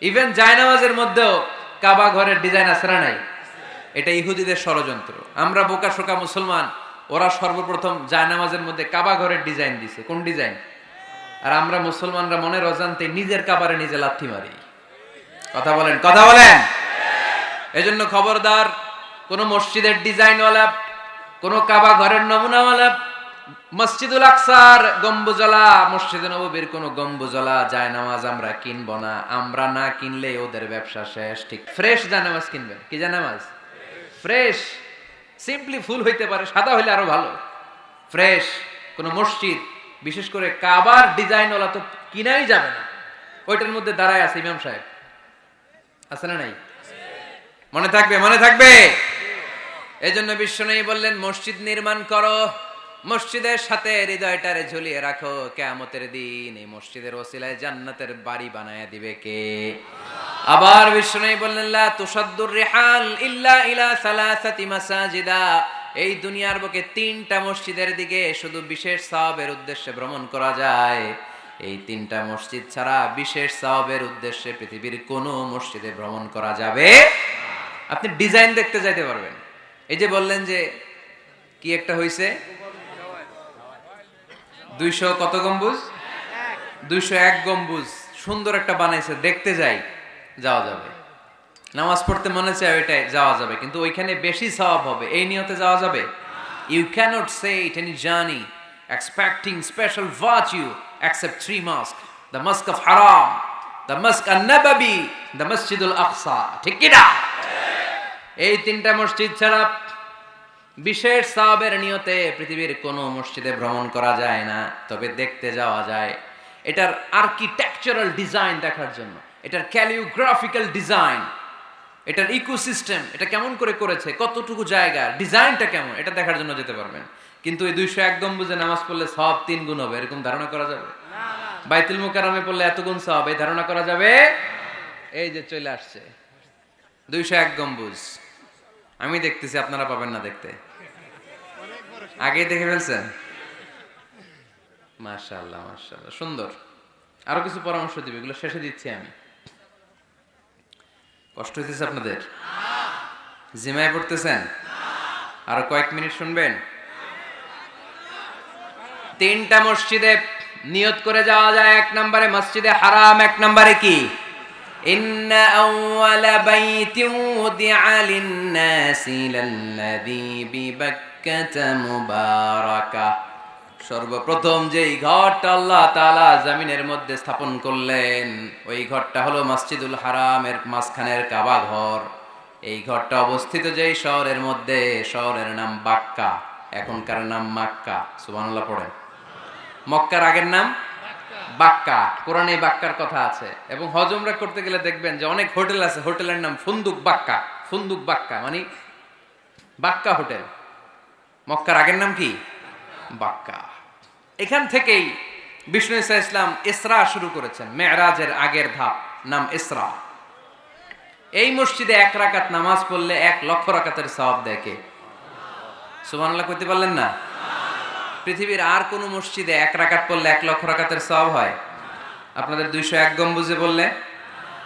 Even জায়নামাজের মধ্যেও কাবা ঘরের design আছে না নাই? এটা ইহুদিদের ষড়যন্ত্র। আমরা বোকা শোকা মুসলমান, ওরা সর্বপ্রথম জায়নামাজের মধ্যে কাবা ঘরের ডিজাইন দিছে। কোন ডিজাইন আর আমরা মুসলমানরা মনের অজান্তে নিজের কাবারে নিজে লাথি মারি। কথা বলেন কথা বলেন। এজন্য খবরদার, কোন মসজিদের ডিজাইনওয়ালা কোন কাবা ঘরের নমুনা নমুনাওয়ালা মসজিদুল আকসার গম্বুজলা মসজিদে নববীর কোন গম্বুজলা যায় নামাজ আমরা কিনবো না। আমরা না কিনলে ওদের ব্যবসা শেষ, ঠিক। ফ্রেশ জানামাজ কিনবেন। কি জানামাজ ফ্রেশ। সিম্পলি ফুল হইতে পারে, সাদা হইলে আরও ভালো। ফ্রেশ। কোন মসজিদ, বিশেষ করে কাবার ডিজাইনওয়ালা তো কিনাই যাবে না। ওইটার মধ্যে দাঁড়ায় আছে ইমাম সাহেব। আছে না নাই? মনে থাকবে মনে থাকবে। এই জন্য বিশ্ব নেই বললেন, মসজিদ নির্মাণ করো। মসজিদের সাথে হৃদয়টারে ঝুলিয়ে রাখো। কেয়ামতের দিন এই মসজিদের ওসিলায় জান্নাতের বাড়ি বানায় দিবে কে? আবার নেই বললেন, লা তুসাদ্দুর ইল্লা ইলা সালাসাতি মাসাজিদা। এই দুনিয়ার বুকে তিনটা মসজিদের দিকে শুধু বিশেষ সাহাবের উদ্দেশ্যে ভ্রমণ করা যায়। এই তিনটা মসজিদ ছাড়া বিশেষ সাহাবের উদ্দেশ্যে পৃথিবীর কোনো মসজিদে ভ্রমণ করা যাবে? আপনি ডিজাইন দেখতে যাইতে পারবেন। এই যে বললেন যে কি একটা হইছে? দুইশো কত গম্বুজ? দুইশো এক গম্বুজ। সুন্দর একটা বানাইছে, দেখতে যাই, যাওয়া যাবে। নামাজ পড়তে মনে চায় ওইটাই যাওয়া যাবে, কিন্তু ওইখানে বেশি সওয়াব হবে। এই নিয়তে যাওয়া যাবে? You cannot say it any journey expecting special virtue except three mosques. The mosque of haram, the mosque an-nabawi, the masjidul aqsa ঠিক কি না? এই তিনটা মসজিদ ছাড়া বিশেষ সাহাবের নিয়তে পৃথিবীর কোনো মসজিদে ভ্রমণ করা যায় না, তবে দেখতে যাওয়া যায়। এটার আর্কিটেকচারাল ডিজাইন দেখার জন্য, এটার ক্যালিওগ্রাফিক্যাল ডিজাইন এটার ইকোসিস্টেম এটা কেমন করে করেছে, কতটুকু জায়গা ডিজাইনটা কেমন, এটা দেখার জন্য যেতে পারবেন। কিন্তু এই দুইশো এক গম্বুজে নামাজ পড়লে সব তিন গুণ হবে, এরকম ধারণা করা যাবে? বাইতুল মুকারমে পড়লে এত গুণ সব, এই ধারণা করা যাবে? এই যে চলে আসছে। দুইশো এক গম্বুজ। আমি দেখতেছি, আপনারা পাবেন না দেখতে। আগেই দেখে ফেলছেন মাশাআল্লাহ মাশাআল্লাহ সুন্দর আরো কিছু পরামর্শ দিবে এগুলো শেষে দিচ্ছি আমি কষ্ট হইতেছে আপনাদের জিমায় পড়তেছেন আরো কয়েক মিনিট শুনবেন তিনটা মসজিদে নিয়ত করে যাওয়া যায় এক নম্বরে মসজিদে হারাম এক নম্বরে কি إن أول بيت وضع للناس للذي ببكة مباركة সর্বপ্রথম যেই ঘরটা আল্লাহ তাআলা জামিনের মধ্যে স্থাপন করলেন, ওই ঘরটা হলো মসজিদুল হারামের মাঝখানের কাবা ঘর। এই ঘরটা অবস্থিত যেই শহরের মধ্যে, শহরের নাম বাক্কা। এখনকার নাম মাক্কা। সুবহানাল্লাহ পড়েন। মক্কার আগের নাম বাক্কা। কোরআনে বাক্কার কথা আছে। এবং হজমরা করতে গেলে দেখবেন যে অনেক হোটেল আছে, হোটেলের নাম ফুন্দুক বাক্কা। ফুন্দুক বাক্কা মানে বাক্কা হোটেল। মক্কার আগের নাম কি? বাক্কা। এখান থেকেই বিষ্ণু ইসা ইসলাম ইসরা শুরু করেছেন মেয়েরাজের আগের ধাপ, নাম ইসরা। এই মসজিদে এক রাকাত নামাজ পড়লে এক লক্ষ রাকাতের সব দেখে সুবহানাল্লাহ কইতে পারলেন না? পৃথিবীর আর কোন মসজিদে এক রাকাত পড়লে এক লক্ষ রাকাতের সব হয়? আপনাদের দুইশো এক গম গম্বুজে বললে,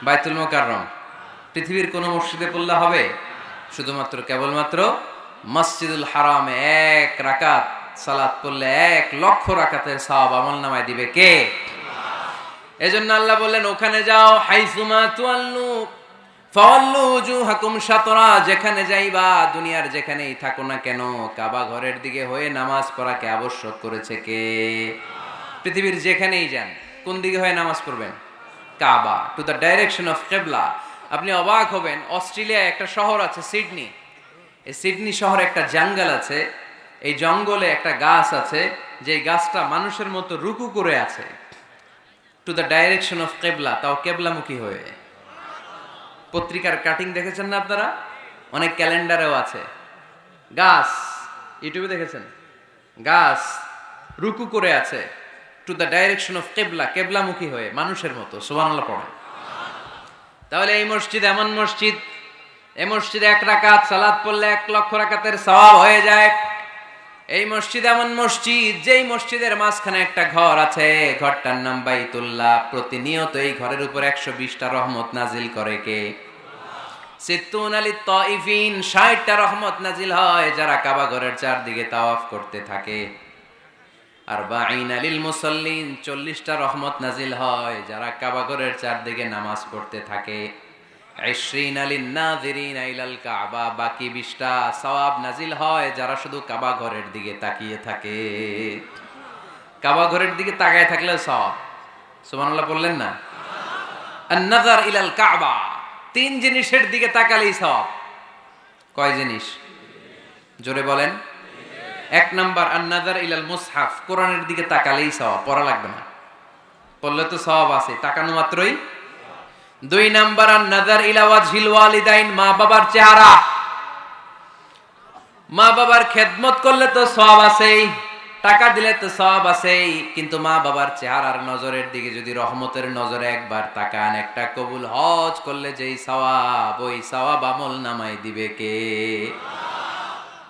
বাইতুল মোকাররম। পৃথিবীর কোন মসজিদে পড়লে হবে? শুধুমাত্র কেবলমাত্র মসজিদুল হারামে এক রাকাত সালাত পড়লে এক লক্ষ রাকাতের সব আমল নামায় দিবে কে? এজন্য আল্লাহ বললেন, ওখানে যাও, হাইসুমা তুয়াল্লু যেখানে যাইবা, দুনিয়ার যেখানেই থাকো না কেন, কাবা ঘরের দিকে হয়ে নামাজ পড়াকে আবশ্যক করেছে কে? পৃথিবীর যেখানেই যান, কোন দিকে হয়ে নামাজ পড়বেন? Kaaba to the direction of Qibla আপনি অবাক হবেন, অস্ট্রেলিয়ায় একটা শহর আছে, সিডনি। এই সিডনি শহরে একটা জঙ্গল আছে, এই জঙ্গলে একটা গাছ আছে যে গাছটা মানুষের মতো রুকু করে আছে। টু দ্য ডাইরেকশন অফ কেবলা তাও কেবলামুখী হয়ে। পত্রিকার কাটিং দেখেছেন না আপনারা? অনেক ক্যালেন্ডারেও আছে। গাছ, ইউটিউবে দেখেছেন? গাছ রুকু করে আছে। টু দ্য ডাইরেকশন অফ কেবলা কেবলামুখী হয়ে, মানুষের মতো, সুবহানাল্লাহ পড়ে তাহলে এই মসজিদ এমন মসজিদ এই মসজিদে এক রাকাত সালাত পড়লে এক লক্ষ রাকাতের সওয়াব হয়ে যায়। এই মসজিদ এমন মসজিদ, যেই মসজিদের মাঝখানে একটা ঘর আছে। ঘরটার নাম বাইতুল্লাহ। প্রতিনিয়ত এই ঘরের উপর একশো বিশটা রহমত নাজিল করে কে? সিত্তুন আলী তইফিন, ষাটটা রহমত নাজিল হয়, যারা কাবা ঘরের চারদিকে তাওয়াফ করতে থাকে। আর বাইন আলিল মুসল্লিন, চল্লিশটা রহমত নাজিল হয়, যারা কাবা ঘরের চারদিকে নামাজ পড়তে থাকে। যারা শুধু কাবা ঘরের দিকে তাকিয়ে থাকে। কাবা ঘরের দিকে তাকায় থাকলে সওয়াব। সুবহানাল্লাহ বললেন না? আন-নাজার ইলাল কাবা। তিন জিনিসের দিকে তাকালেই সওয়াব। কয় জিনিস? জোরে বলেন। এক নাম্বার আন্নাদার ইলাল মুসহাফ। কোরআনের দিকে তাকালেই সওয়াব, পড়া লাগবে না। পড়লে তো সওয়াব আছে, তাকানো মাত্রই দুই নাম্বার আন্নাদার ইলা ওয়াজহিল ওয়ালিদাইন, মা বাবার চেহারা। মা বাবার খেদমত করলে তো সওয়াব আছেই, টাকা দিলে তো সওয়াব আছেই, কিন্তু মা বাবার চেহারার নজরের দিকে যদি রহমতের নজরে একবার তাকান, একটা কবুল হজ করলে যেই সওয়াব, ওই সওয়াব আমল নামাই দিবে কে?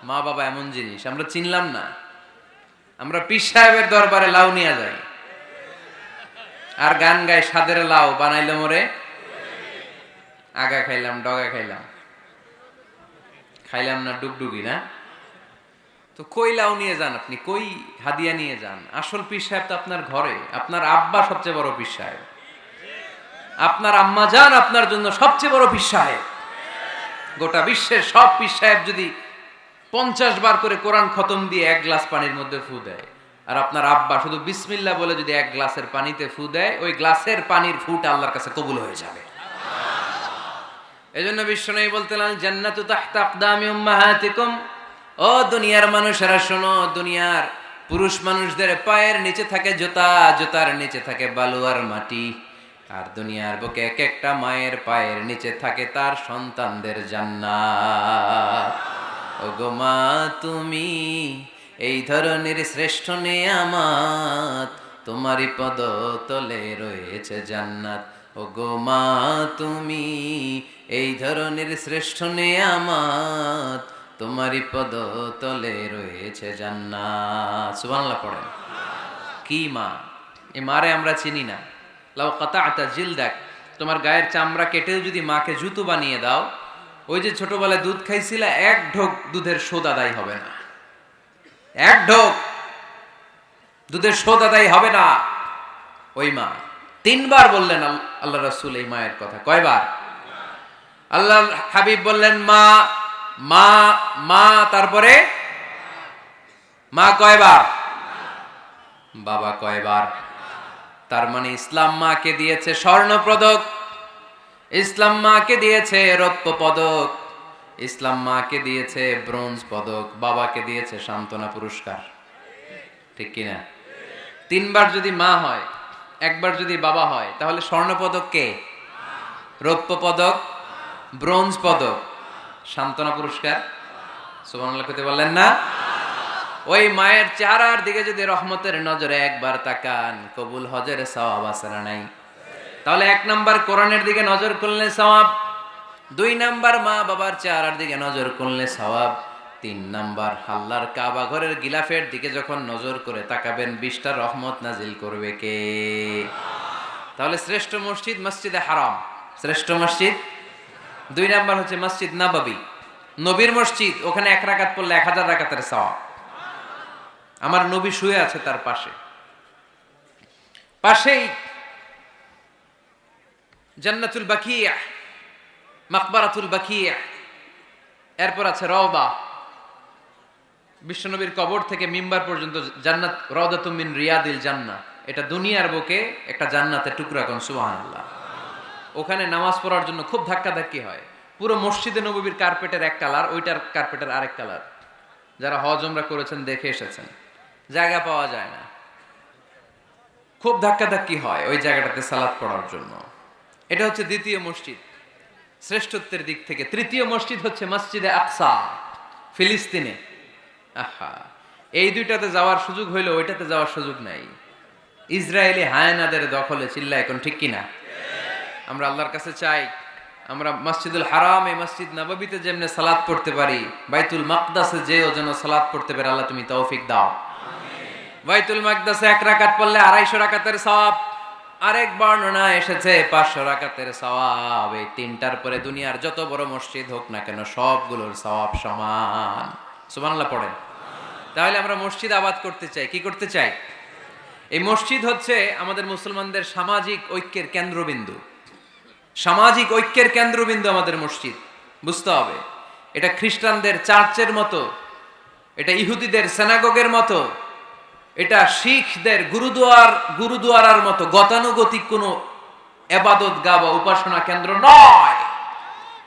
মা বাবা এমন জিনিস, আমরা চিনলাম না। আমরা পীর সাহেবের দরবারে লাউ নিয়ে যাই। আর গান গায় সাদের লাউ, বানাইলো মোরে। আগা খাইলাম, ডগা খাইলাম। খাইলাম না ডুগডুগি, না? তো কই লাউ নিয়ে যান আপনি, কই হাদিয়া নিয়ে যান। আসল পীর সাহেব তো আপনার ঘরে, আপনার আব্বা সবচেয়ে বড় পীর সাহেব। আপনার আম্মা যান আপনার জন্য সবচেয়ে বড় পীর সাহেব। গোটা বিশ্বের সব পীর সাহেব যদি পঞ্চাশ বার করে কোরআন খতম দিয়ে এক গ্লাস পানির মধ্যে ফু দেয়, আর আপনার আব্বা শুধু বিসমিল্লা বলে যদি এক গ্লাসের পানিতে ফু দেয়, ওই গ্লাসের পানির ফুটা আল্লাহর কাছে কবুল হয়ে যাবে। এই জন্য নেই বলতে জান্নাতু তাহতা ও দুনিয়ার মানুষেরা, শোনো, দুনিয়ার পুরুষ মানুষদের পায়ের নিচে থাকে জুতা, জুতার নিচে থাকে বালু আর মাটি। আর দুনিয়ার বুকে এক একটা মায়ের পায়ের নিচে থাকে তার সন্তানদের জান্নাত। ওগো মা, তুমি এই ধরনের শ্রেষ্ঠ নেয়ামাত, তোমারই পদ তলে রয়েছে জান্নাত। ওগো মা, তুমি এই ধরনের শ্রেষ্ঠ নেয়ামাত তোমারই পদ তলে রয়েছে জান্নাত। সুবহানাল্লাহ পড়েন। কি মা? এ মারে আমরা চিনি না। লাউ কাতা আতা জিল দেখ তোমার গায়ের চামড়া কেটেও যদি মাকে জুতো বানিয়ে দাও, ওই যে ছোটবেলায় দুধ খাইছিল, এক ঢোক দুধের শোধ আদায় হবে না। এক ঢোক দুধের শোধ আদায় হবে না। ওই মা তিনবার বললেন আল্লাহ রসুল এই মায়ের কথা। কয়বার? আল্লাহ হাবিব বললেন, মা মা মা, তারপরে? মা, কয়বার? বাবা, কয়বার? তার মানে ইসলাম মাকে দিয়েছে স্বর্ণ পদক ইসলাম মাকে দিয়েছে রৌপ্য পদক ইসলাম মাকে দিয়েছে ব্রোঞ্জ পদক বাবাকে দিয়েছে সান্ত্বনা পুরস্কার। ঠিক কিনা? তিনবার যদি মা হয় একবার যদি বাবা হয়, তাহলে স্বর্ণ পদক কে? রৌপ্য পদক ব্রোঞ্জ পদক? সান্ত্বনা পুরস্কার? সুবহানাল্লাহ কইতে বললেন না? ওই মায়ের চেহারার দিকে যদি রহমতের নজরে একবার তাকান, কবুল হজের সওয়াব না নাই? তাহলে এক নাম্বার কোরআনের দিকে নজর করলে সওয়াব, দুই নাম্বার মা বাবার চেহারার দিকে নজর করলে সওয়াব। তিন নাম্বার আল্লাহর কাবা ঘরের গিলাফের দিকে যখন নজর করে তাকাবেন, বিশটা রহমত নাজিল করবে কে? তাহলে শ্রেষ্ঠ মসজিদ মসজিদে হারাম। শ্রেষ্ঠ মসজিদ? দুই নাম্বার হচ্ছে মসজিদ নাবাবি। নবীর মসজিদ, ওখানে এক রাকাত পড়লে এক হাজার রাকাতের সওয়াব। আমার নবী শুয়ে আছে তার পাশে। পাশেই জান্নাতুল বাকিয়া মাকবারাতুল বাকিয়া এরপর আছে রওবা বিশ্বনবীর কবর থেকে মিম্বার পর্যন্ত জান্নাত রওদাতুম মিন রিয়াদিল জান্না এটা দুনিয়ার বুকে একটা জান্নাতের টুকরা কোন ওখানে নামাজ পড়ার জন্য খুব ধাক্কাধাক্কি হয়। পুরো মসজিদে নবীর কার্পেটের এক কালার, ওইটার কার্পেটের আরেক কালার। যারা হজ ওমরা করেছেন, দেখে এসেছেন। জায়গা পাওয়া যায় না। খুব ধাক্কাধাক্কি হয় ওই জায়গাটাতে সালাদ পড়ার জন্য। এটা হচ্ছে দ্বিতীয় মসজিদ। শ্রেষ্ঠত্বের দিক থেকে তৃতীয় মসজিদ হচ্ছে মসজিদে আকসা, ফিলিস্তিনে। আহা, এই দুইটাতে যাওয়ার সুযোগ হইল, ওইটাতে যাওয়ার সুযোগ নাই। ইসরায়েলি হায়নাদের দখলে চিল্লা এখন ঠিক কিনা? আমরা আল্লাহর কাছে চাই, আমরা মসজিদুল হারাম, এই মসজিদ নববীতে যেমনে সালাত পড়তে পারি, বাইতুল মাকদাসে যেও যেন সালাত পড়তে পারে, আল্লাহ তুমি তৌফিক দাও। বাইতুল মাকদাসে এক রাকাত পড়লে আড়াইশো রাকাতের সওয়াব, আরেক বর্ণনা এসেছে, পাঁচশো রাকাতের সওয়াব। এই তিনটার পরে দুনিয়ার যত বড় মসজিদ হোক না কেন, সবগুলোর সওয়াব সমান। সুবহানাল্লাহ, পড়েন। তাহলে আমরা মসজিদ আবাদ করতে চাই। কি করতে চাই? এই মসজিদ হচ্ছে আমাদের মুসলমানদের সামাজিক ঐক্যের কেন্দ্রবিন্দু। সামাজিক ঐক্যের কেন্দ্রবিন্দু আমাদের মসজিদ, বুঝতে হবে। এটা খ্রিস্টানদের চার্চের মতো, এটা ইহুদিদের সেনাগগের মতো, এটা শিখদের গুরুদুয়ার, গুরুদুয়ারার মতো, গতানুগতিক কোনো এবাদত গা বা উপাসনা কেন্দ্র নয়।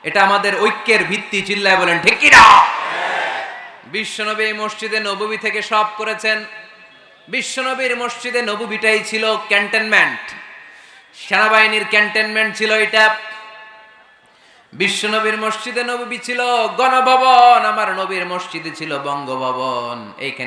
এটা আমাদের ঐক্যের ভিত্তি, চিল্লায় বলেন, ঠিক কিনা? বিশ্বনবী মসজিদে নববী থেকে সব করেছেন। বিশ্বনবীর মসজিদে নববীটাই ছিল ক্যান্টনমেন্ট। সেনাবাহিনীর ক্যান্টনমেন্ট ছিল এটা। বিশ্বনবীর মসজিদে নবী ছিল গণভবন, আমার নবীর মসজিদে ছিল বঙ্গভবন। এইখানে